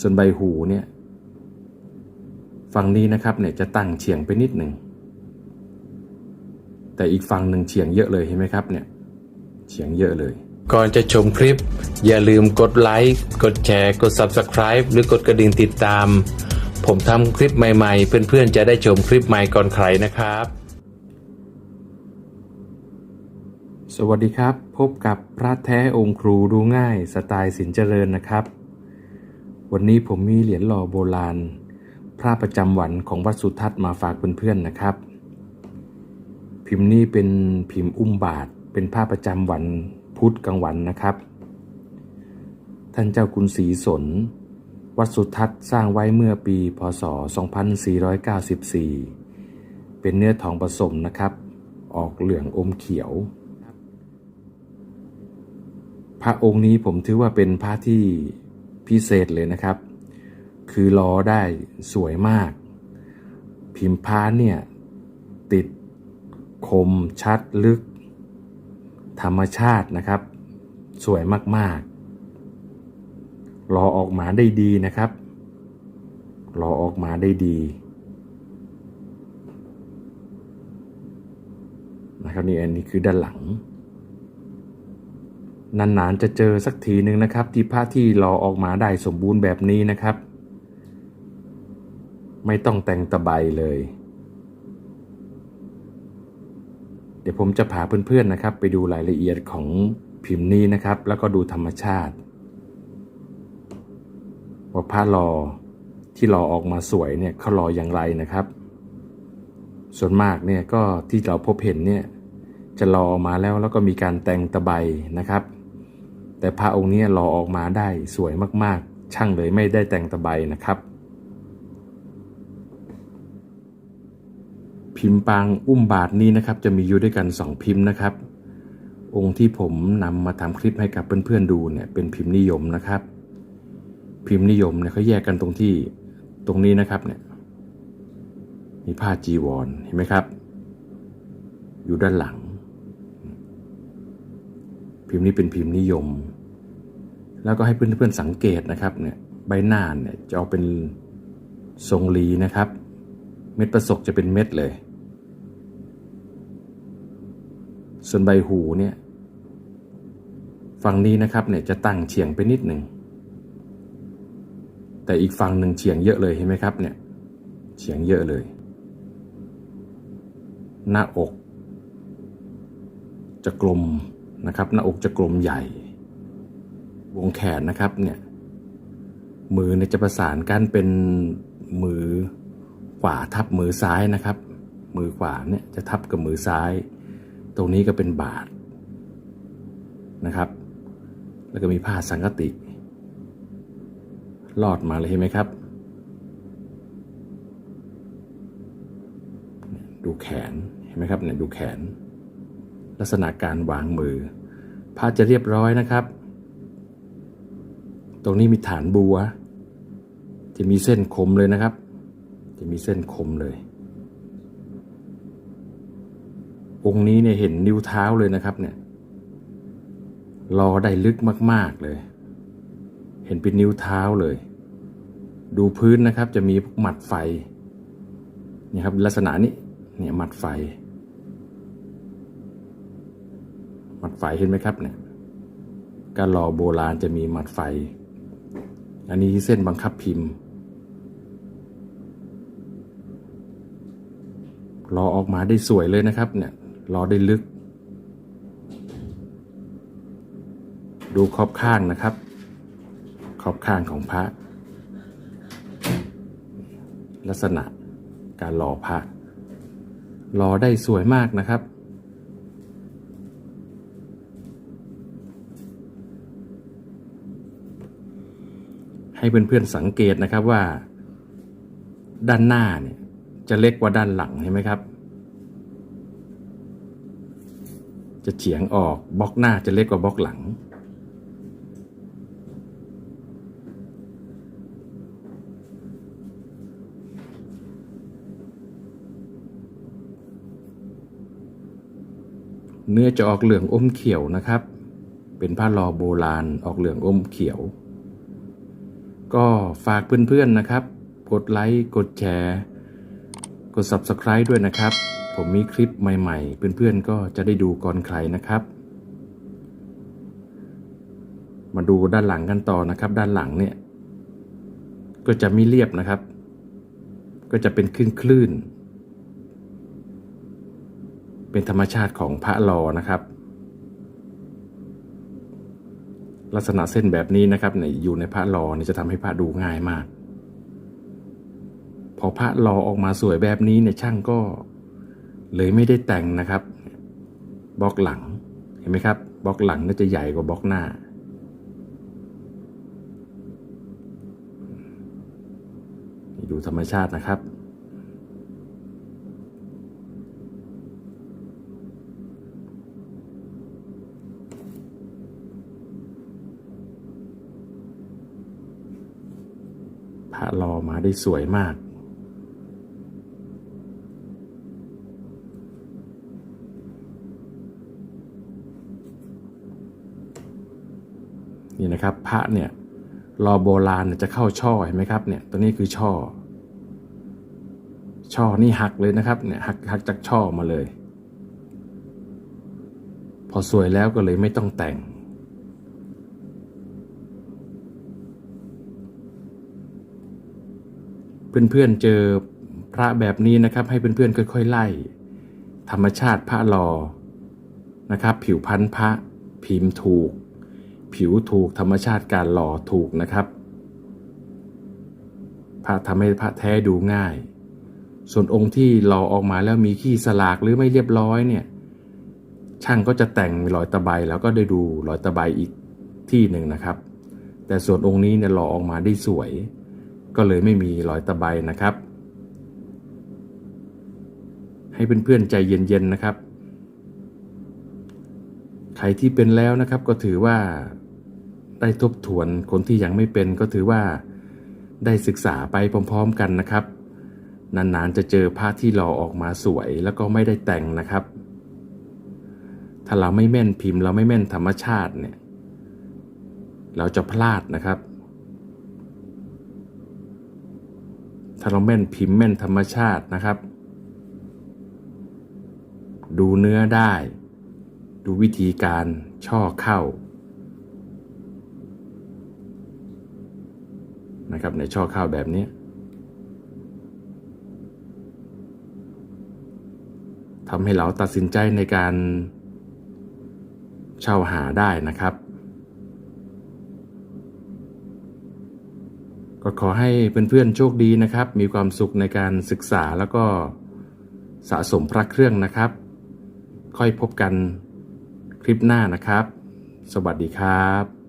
ส่วนใบหูเนี่ยฝั่งนี้นะครับเนี่ยจะตั้งเฉียงไปนิดหนึ่ง แต่อีกฝั่งหนึ่งเฉียงเยอะเลยเห็นไหมครับเนี่ยเฉียงเยอะเลย ก่อนจะชมคลิป อย่าลืมกดไลค์กดแชร์กด Subscribe หรือกดกระดิ่งติดตาม ผมทำคลิปใหม่ๆ เพื่อนๆ จะได้ชมคลิปใหม่ก่อนใครนะครับ สวัสดีครับ พบกับพระแท้องค์ครูดูง่ายสไตล์สินเจริญนะครับ วันนี้ผมมีเหรียญหล่อโบราณ พระประจำวันของวัดสุทัศน์มาฝากเพื่อนๆนะครับ พิมพ์นี้เป็นพิมพ์อุ้มบาท เป็นผ้าประจำวันพุธกลางวันนะครับ ท่านเจ้าคุณศรีสน วัดสุทัศน์สร้างไว้เมื่อปีพศ 2494 เป็นเนื้อทองผสมนะครับ ออกเหลืองอมเขียว พระองค์นี้ผมถือว่าเป็นพระที่ พิเศษเลยนะครับ คือล้อได้สวยมาก พิมพ์พระเนี่ย ติดคมชัดลึก ธรรมชาตินะครับ สวยมากๆรอออกมาได้ดีนะครับรอออกมาได้ดีนะครับนี่อันนี้คือด้านหลัง นานๆจะเจอสักทีหนึ่งนะครับ ที่พระที่รอออกมาได้สมบูรณ์แบบนี้นะครับ ไม่ต้องแต่งตะไบเลย เดี๋ยวผมจะพาเพื่อนๆนะครับ ไปดูรายละเอียดของพิมพ์นี้นะครับ แล้วก็ดูธรรมชาติว่าผ้ารอที่รอออกมาสวยเนี่ยเขารออย่างไรนะครับ ส่วนมากเนี่ยก็ที่เราพบเห็นเนี่ยจะรอออกมาแล้วแล้วก็มีการแต่งตะไบนะครับ แต่พระองค์นี้รอออกมาได้สวยมากๆ ช่างเลยไม่ได้แต่งตะไบนะครับ พิมพ์ปางอุ้มบาทนี้นะครับ จะมีอยู่ด้วยกัน 2 พิมพ์นะครับ องค์ที่ผมนำมาทำคลิปให้กับเพื่อนๆดูเนี่ยเป็นพิมพ์นิยมนะครับ พิมพ์นิยมเนี่ยเขาแยกกันตรงที่ตรงนี้นะครับเนี่ยมีผ้าจีวรเห็นไหมครับ อยู่ด้านหลัง พิมพ์นี้เป็นพิมพ์นิยม แล้วก็ให้เพื่อนๆสังเกตนะครับเนี่ยใบหน้าเนี่ยจะเอาเป็นทรงลีนะครับ เม็ดประสกจะเป็นเม็ดเลย ส่วนใบหูเนี่ยฝั่งนี้นะครับเนี่ยจะตั้งเฉียงไปนิดหนึ่งแต่อีกฝั่งหนึ่งเฉียงเยอะเลยเห็นไหมครับเนี่ยเฉียงเยอะเลย หน้าอก จะกลมนะครับ หน้าอกจะกลมใหญ่ วงแขนนะครับเนี่ยมือเนี่ยจะประสานกันเป็นมือขวาทับมือซ้ายนะครับ มือขวาเนี่ยจะทับกับมือซ้าย ตรงนี้ก็เป็นบาทนะครับ แล้วก็มีผ้าสังกติลอดมาเลยเห็นไหมครับ ดูแขนเห็นไหมครับเนี่ยดูแขน ลักษณะการวางมือผ้าจะเรียบร้อยนะครับ ตรงนี้มีฐานบัว จะมีเส้นคมเลยนะครับ จะมีเส้นคมเลย องค์นี้เนี่ยเห็นนิ้วเท้าเลยนะครับเนี่ยรอได้ลึกมาก ๆเลย เห็นเป็นนิ้วเท้าเลย ดูพื้นนะครับจะมีหมัดไฟนี่ครับลักษณะนี้เนี่ยหมัดไฟหมัดไฟเห็นไหมครับเนี่ยการรอโบราณจะมีหมัดไฟ อันนี้เส้นบังคับพิมพ์ รอออกมาได้สวยเลยนะครับเนี่ยรอได้ลึก ดูขอบข้างนะครับ ขอบข้างของพระ ลักษณะการรอพระรอได้สวยมากนะครับ ให้เพื่อนๆสังเกตนะครับว่า ด้านหน้าเนี่ยจะเล็กกว่าด้านหลังเห็นไหมครับ จะเฉียงออกบล็อกหน้าจะเล็กกว่าบล็อกหลัง เนื้อจะออกเหลืองอมเขียวนะครับ เป็นผ้าลอโบราณออกเหลืองอมเขียว ก็ฝากเพื่อนๆนะครับ กดไลค์กดแชร์กด Subscribe ด้วยนะครับ ผมมีคลิปใหม่ๆ เพื่อนๆก็จะได้ดูก่อนใครนะครับ มาดูด้านหลังกันต่อนะครับ ด้านหลังเนี่ยก็จะไม่เรียบนะครับ ก็จะเป็นคลื่นคลื่นๆเป็นธรรมชาติของพระลอนะครับ ลักษณะเส้นแบบนี้นะครับเนี่ยอยู่ในพระลอเนี่ยจะทำให้พระดูง่ายมาก พอพระลอออกมาสวยแบบนี้เนี่ยช่างก็เลยไม่ได้แต่งนะครับบล็อกหลังเห็นไหมครับบล็อกหลังน่าจะใหญ่กว่าบล็อกหน้า ดูธรรมชาตินะครับ พระรอมาได้สวยมาก นี่นะครับพระเนี่ยรอโบราณจะเข้าช่อเห็นไหมครับเนี่ยตัวนี้คือช่อ ช่อนี่หักเลยนะครับเนี่ยหักหักจากช่อมาเลย พอสวยแล้วก็เลยไม่ต้องแต่ง เพื่อนๆเจอพระแบบนี้นะครับ ให้เพื่อนๆค่อย ๆ ไล่ ธรรมชาติพระรอนะครับ ผิวพันธุ์พระพิมพ์ถูก ผิวถูกธรรมชาติการหล่อถูกนะครับ พระทำให้พระแท้ดูง่าย ส่วนองค์ที่หล่อออกมาแล้วมีขี้สลากหรือไม่เรียบร้อยเนี่ยช่างก็จะแต่งรอยตะไบแล้วก็ได้ดูรอยตะไบอีกที่หนึ่งนะครับ แต่ส่วนองค์นี้เนี่ยหล่อออกมาได้สวย ก็เลยไม่มีรอยตะไบนะครับ ให้เพื่อนๆใจเย็นๆนะครับ ใครที่เป็นแล้วนะครับก็ถือว่าได้ทบทวนคนที่ยังไม่เป็นก็ถือว่าได้ศึกษาไปพร้อม ๆกันนะครับ นานๆจะเจอพระที่หล่อออกมาสวยแล้วก็ไม่ได้แต่งนะครับ ถ้าเราไม่แม่นพิมพ์ เราไม่แม่นธรรมชาติเนี่ย เราจะพลาดนะครับ ถ้าเราแม่นพิมพ์แม่นธรรมชาตินะครับ ดูเนื้อได้ ดูวิธีการช่อเข้านะครับในช่อเข้าแบบนี้ทำให้เราตัดสินใจในการเช่าหาได้นะครับ ก็ขอให้เพื่อนๆโชคดีนะครับ มีความสุขในการศึกษาแล้วก็สะสมพระเครื่องนะครับ ค่อยพบกันคลิปหน้านะครับ สวัสดีครับ